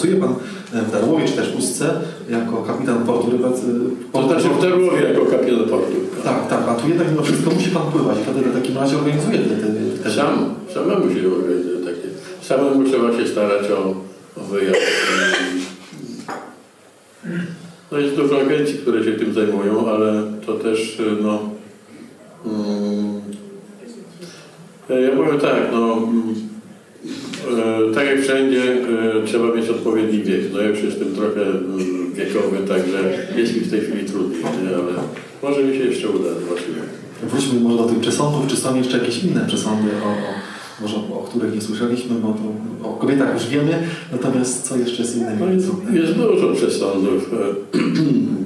Pracuje Pan e, w Darłowie, czy też w Ustce, jako kapitan portu rybackiego. To znaczy w Darłowie jako kapitan portu. Tak, tak, a tu jednak mimo wszystko musi Pan pływać, wtedy w takim razie organizuje te, te, te Sam, samemu się organizuje takie. Samemu trzeba się starać o, o wyjazd. No jest dużo agencji, które się tym zajmują, ale to też no mm, ja powiem tak, no mm, e, tak jak wszędzie e, trzeba mieć odpowiedni wiek. No ja już jestem trochę mm, wiekowy, także jest mi w tej chwili trudniej, nie? ale może mi się jeszcze uda, zobaczymy. Wróćmy może do tych przesądów, czy są jeszcze jakieś inne przesądy, o, o, może o których nie słyszeliśmy, bo to o kobietach już wiemy, natomiast co jeszcze z No innymi jest, jest dużo przesądów.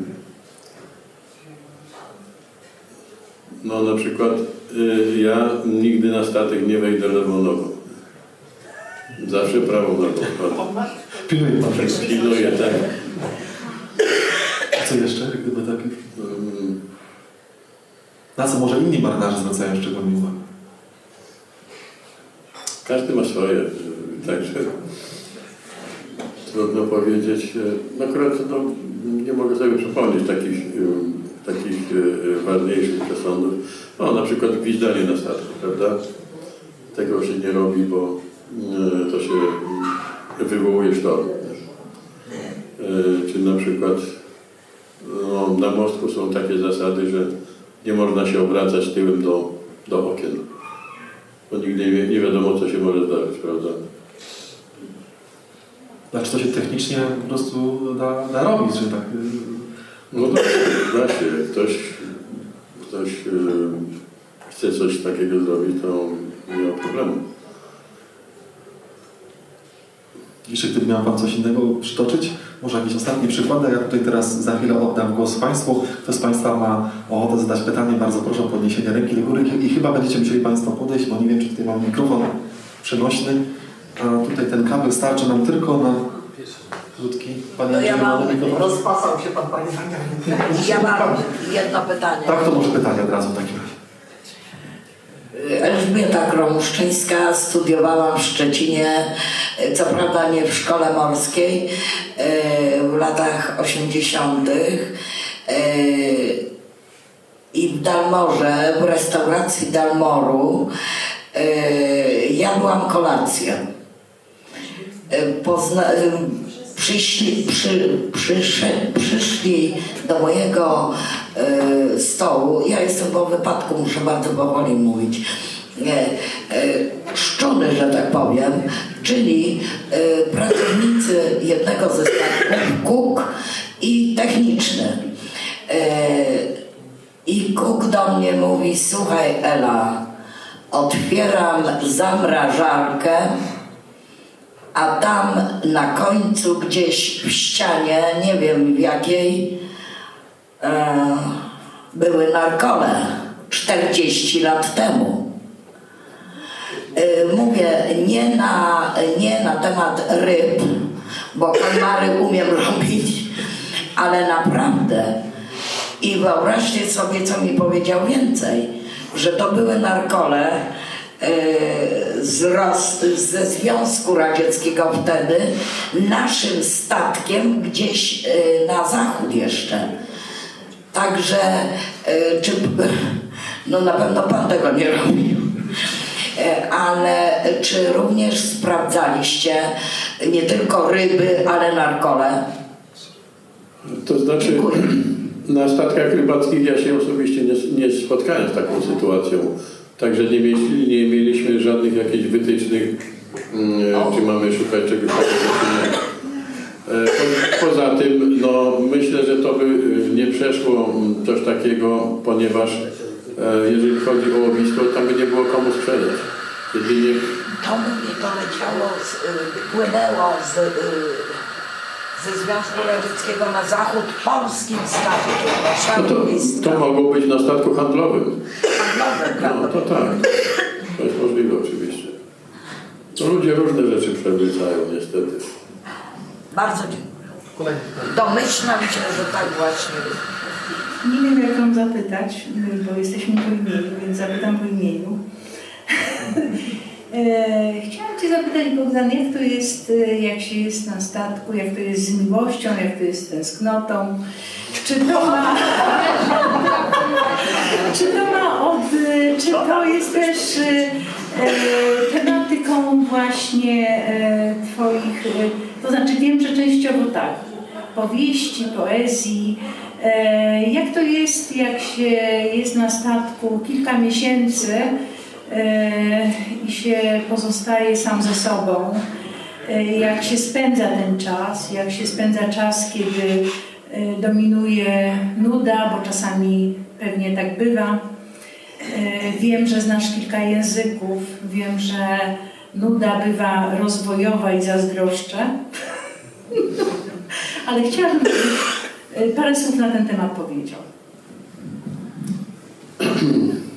No na przykład y, ja nigdy na statek nie wejdę lewą nogą. Zawsze prawą nogą. wchodzę. Pilnuje Pan tego. Pilnuję, tak. Co jeszcze, gdyby tak? Na co może inni marynarze zwracają szczególnie uwagę? Każdy ma swoje, y, także trudno powiedzieć. No akurat no, nie mogę sobie przypomnieć takich, y, takich ważniejszych przesądów. No na przykład gwizdanie na statku, prawda? Tego się nie robi, bo to się wywołuje sztorm. Y, Czy na przykład no, na mostku są takie zasady, że nie można się obracać tyłem do, do okien. Bo nigdy nie, nie wiadomo, co się może zdarzyć, prawda? Znaczy to się technicznie po prostu da, da robić, że tak... y, No się, da się. Ktoś, ktoś y, chce coś takiego zrobić, to nie ma problemu. Jeszcze gdyby miał Pan coś innego przytoczyć, może jakieś ostatnie przykłady, ja tutaj teraz za chwilę oddam głos Państwu. Kto z Państwa ma ochotę zadać pytanie, bardzo proszę o podniesienie ręki do góry i chyba będziecie musieli Państwo podejść, bo nie wiem, czy tutaj mam mikrofon przenośny, a tutaj ten kabel starczy nam tylko na krótki. Panie No ja mam-? Rozpasał się pan, panie. Ja mam jedno pytanie. Tak, to może pytanie od razu w takim razie. Elżbieta Kromuszczyńska, studiowałam w Szczecinie, co prawda nie w szkole morskiej, e, w latach 80. e, I w Dalmorze, w restauracji Dalmoru, e, jadłam kolację. Pozna, przyszli, przy, przysze, przyszli do mojego e, stołu, ja jestem po wypadku, muszę bardzo powoli mówić, e, e, szczury, że tak powiem, czyli e, pracownicy jednego ze statków, kuk i techniczny. I kuk do mnie mówi, słuchaj Ela, otwieram zamrażarkę, a tam na końcu gdzieś w ścianie, nie wiem w jakiej, e, były narkole 40 lat temu. E, mówię nie na, nie na temat ryb, bo kalmary umiem robić, ale naprawdę. I wyobraźcie sobie, co mi powiedział więcej, że to były narkole z Ros- ze Związku Radzieckiego wtedy, naszym statkiem gdzieś e, na zachód jeszcze. Także, e, czy, no na pewno pan tego nie robił. E, Ale czy również sprawdzaliście nie tylko ryby, ale narkole? To znaczy, Dziękuję. na statkach rybackich ja się osobiście nie, nie spotkałem z taką sytuacją. Także nie, mieliśmy, nie mieliśmy żadnych jakichś wytycznych, mm, czy mamy szukać czegoś takiego, czy nie. E, po- Poza tym, no, myślę, że to by y, nie przeszło mm, coś takiego, ponieważ e, jeżeli chodzi o łowisko, tam by nie było komu sprzedać. Jedynie To mówię, to leciało, z, y, płynęło z, y, ze Związku Radzieckiego na zachód polskim statkiem. no to, to mogło być na statku handlowym. No to tak. To jest możliwe oczywiście. No, ludzie różne rzeczy przemycają niestety. Bardzo dziękuję. Domyślam się, że tak właśnie. Nie wiem, jak Wam zapytać, bo jesteśmy po imieniu, więc zapytam po imieniu. E, chciałam Cię zapytać, Bogdan, jak to jest, e, jak się jest na statku, jak to jest z miłością, jak to jest z tęsknotą? Czy to ma... czy to ma od... Czy to jest też e, e, tematyką właśnie e, Twoich... E, to znaczy wiem, że częściowo tak. Powieści, poezji. E, jak to jest, jak się jest na statku kilka miesięcy e, i się pozostaje sam ze sobą? Jak się spędza ten czas, jak się spędza czas, kiedy dominuje nuda, bo czasami pewnie tak bywa. E, Wiem, że znasz kilka języków, wiem, że nuda bywa rozwojowa i zazdroszczę, ale chciałabym, żebyś e, parę słów na ten temat powiedział.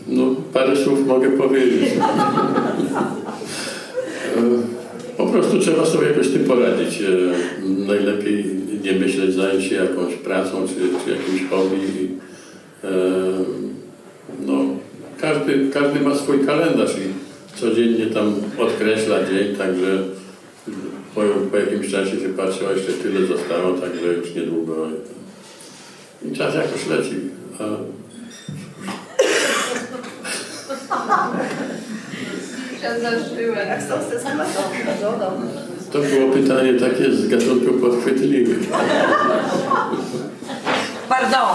No, parę słów mogę powiedzieć. E, Po prostu trzeba sobie jakoś tym poradzić. Najlepiej nie myśleć, zająć się jakąś pracą czy, czy jakimś hobby. No, każdy, każdy ma swój kalendarz i codziennie tam odkreśla dzień, także po, po jakimś czasie się patrzy, o jeszcze tyle zostało, także już niedługo. I czas jakoś leci. A to no, To było pytanie takie z gatunku podchwytliwych. Pardon,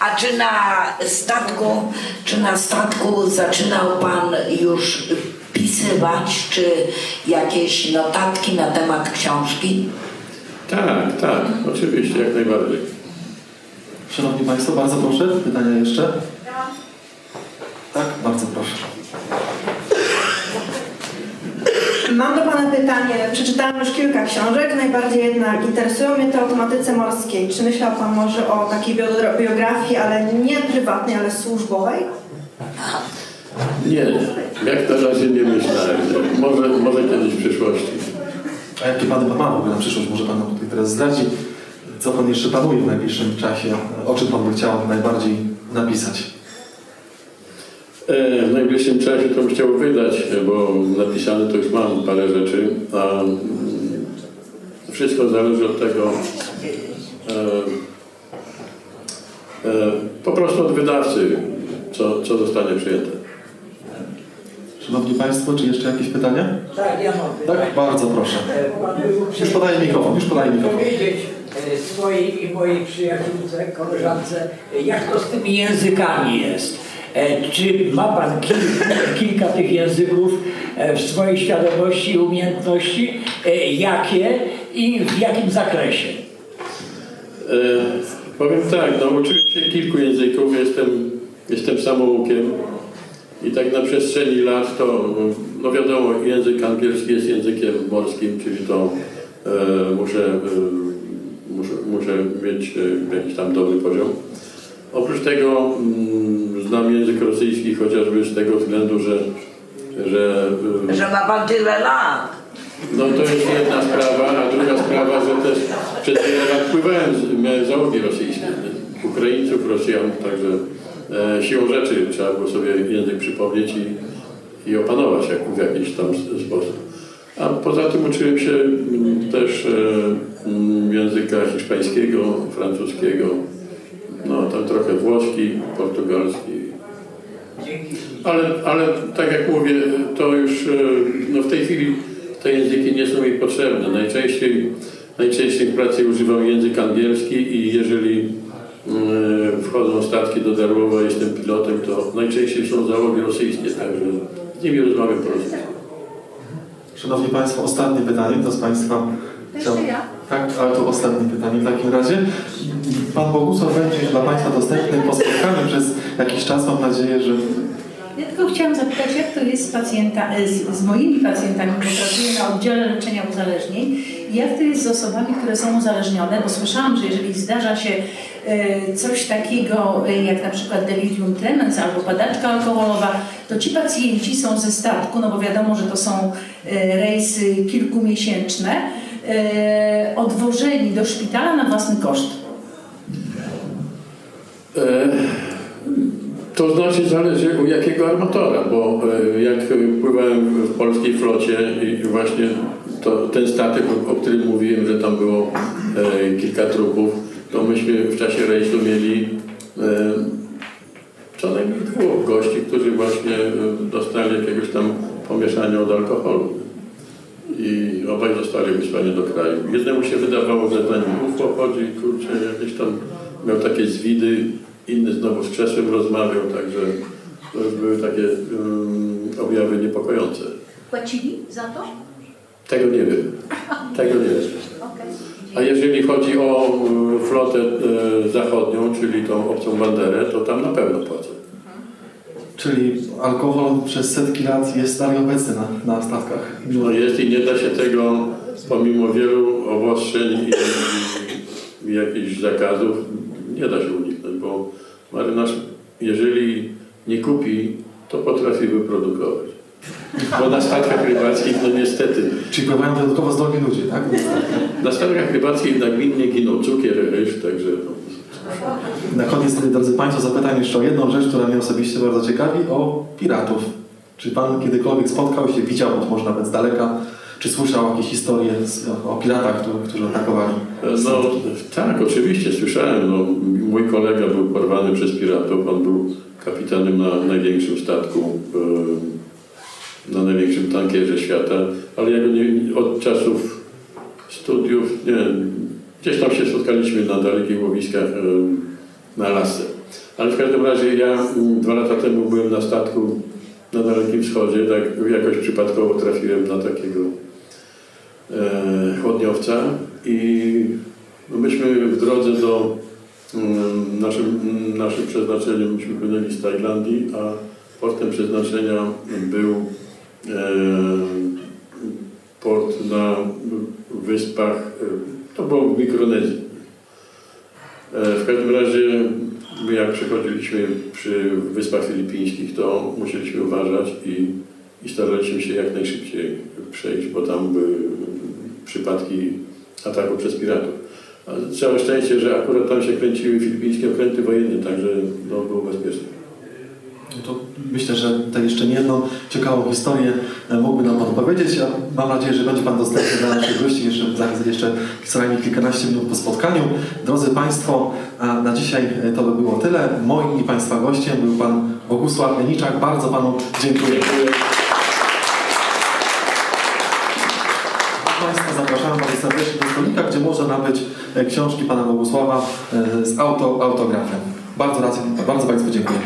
a czy na statku, czy na statku zaczynał Pan już pisywać, czy jakieś notatki na temat książki? Tak, tak, oczywiście, jak najbardziej. Szanowni Państwo, bardzo proszę, pytania jeszcze? Tak, bardzo proszę. Mam do Pana pytanie. Przeczytałam już kilka książek, najbardziej jednak interesują mnie te o tematyce morskiej. Czy myślał Pan może o takiej bio- biografii, ale nie prywatnej, ale służbowej? Nie, jak na razie nie myślałem. Może, może kiedyś w przyszłości. A jakie Pan ma w ogóle na przyszłość? Może Pan nam tutaj teraz zdradzi, co Pan jeszcze planuje w najbliższym czasie? O czym Pan by chciał najbardziej napisać? E, W najbliższym czasie to bym chciał wydać, bo napisane to już mam parę rzeczy, a mm, wszystko zależy od tego, e, e, po prostu od wydawcy, co, co zostanie przyjęte. Szanowni Państwo, czy jeszcze jakieś pytania? Tak, ja mam Tak, bardzo proszę. Już podaję mikrofon, już podaję mikrofon. powiedzieć swojej i mojej przyjaciółce, koleżance, jak to z tymi językami jest. E, Czy ma Pan kil, kilka tych języków e, w swojej świadomości i umiejętności? E, Jakie i w jakim zakresie? E, powiem tak, nauczyłem się kilku języków, jestem, jestem samoukiem i tak na przestrzeni lat to, no wiadomo, język angielski jest językiem morskim, czyli to e, muszę, e, muszę, muszę mieć jakiś tam dobry poziom. Oprócz tego mm, znam język rosyjski chociażby z tego względu, że, że e, Że ma Pan tyle lat. no to jest jedna sprawa, a druga sprawa, że też przez wiele lat pływałem, miałem załogi rosyjskie, Ukraińców, Rosjan, także e, siłą rzeczy trzeba było sobie język przypomnieć i, i opanować jak, w jakiś tam sposób. A poza tym uczyłem się mm, też e, mm, języka hiszpańskiego, francuskiego, no tam trochę włoski, portugalski. Ale, ale tak jak mówię, to już e, no w tej chwili te języki nie są mi potrzebne. Najczęściej, najczęściej w pracy używam język angielski i jeżeli e, wchodzą statki do Darłowa, jestem pilotem, to najczęściej są załogi rosyjskie, także z nimi rozmawiam po rosyjsku. Szanowni Państwo, ostatnie pytanie. Kto z Państwa chciał? Ja. Tak, ale to ostatnie pytanie w takim razie. Pan Bogusław będzie dla Państwa dostępny po spotkaniu przez jakiś czas. Mam nadzieję, że Ja tylko chciałam zapytać, jak to jest z, pacjenta, e, z, z moimi pacjentami, bo pracuję na oddziale leczenia uzależnień. Jak to jest z osobami, które są uzależnione? Bo słyszałam, że jeżeli zdarza się e, coś takiego e, jak na przykład delirium tremens albo padaczka alkoholowa, to ci pacjenci są ze statku, no bo wiadomo, że to są rejsy kilkumiesięczne, e, odwożeni do szpitala na własny koszt. E, To znaczy zależy u jakiego armatora, bo e, jak pływałem w polskiej flocie i właśnie to, ten statek, o, o którym mówiłem, że tam było e, kilka trupów, to myśmy w czasie rejsu mieli co najmniej dwóch gości, którzy właśnie dostali jakiegoś tam pomieszania od alkoholu. I obaj zostali wysłani do kraju. Jednemu się wydawało, że za nim UFO chodzi, kurczę, jakieś tam miał takie zwidy, inny znowu z krzesłem rozmawiał, także to już były takie um, objawy niepokojące. Płacili za to? Tego nie wiem. Tego nie wiem. A jeżeli chodzi o y, flotę y, zachodnią, czyli tą obcą banderę, to tam na pewno płacę. Czyli alkohol przez setki lat jest dalej obecny na, na statkach. No jest i nie da się tego, pomimo wielu obostrzeń i, i, i jakichś zakazów, nie da się uniknąć, bo marynarz, jeżeli nie kupi, to potrafi wyprodukować. Bo na statkach rybackich, no niestety, Czyli pływają dodatkowo zdolni ludzie, tak? na statkach rybackich nagminnie giną cukier, ryż, także no, Na koniec, drodzy Państwo, zapytam jeszcze o jedną rzecz, która mnie osobiście bardzo ciekawi, o piratów. Czy Pan kiedykolwiek spotkał się, widział, może nawet z daleka, czy słyszał jakieś historie o piratach, którzy, atakowali? No tak, oczywiście słyszałem. No, mój kolega był porwany przez piratów. On był kapitanem na największym statku, na największym tankierze świata, ale ja go nie, od czasów studiów, nie, gdzieś tam się spotkaliśmy na dalekich łowiskach na lasce. Ale w każdym razie ja dwa lata temu byłem na statku na Dalekim Wschodzie, tak jakoś przypadkowo trafiłem na takiego chłodniowca i no myśmy w drodze do mm, naszym, naszym przeznaczeniem, myśmy płynęli z Tajlandii, a portem przeznaczenia był e, port na wyspach, e, to było w Mikronezji. E, w każdym razie my jak przechodziliśmy przy Wyspach Filipińskich, to musieliśmy uważać i, i staraliśmy się jak najszybciej przejść, bo tam były przypadki ataku przez piratów. A całe szczęście, że akurat tam się kręciły filipińskie okręty wojenne, także no, było bezpiecznie. No To myślę, że tutaj jeszcze nie jedną ciekawą historię e, mógłby nam Pan opowiedzieć. Ja mam nadzieję, że będzie Pan dostępny dla naszych gości jeszcze, jeszcze co najmniej kilkanaście minut po spotkaniu. Drodzy Państwo, na dzisiaj e, to by było tyle. Moim i Państwa gościem był Pan Bogusław Janiczak. Bardzo Panu dziękuję. Państwa zapraszamy bardzo serdecznie do stolika, gdzie można nabyć e, książki Pana Bogusława e, z auto, autografem. Bardzo, raz, bardzo Państwu dziękuję.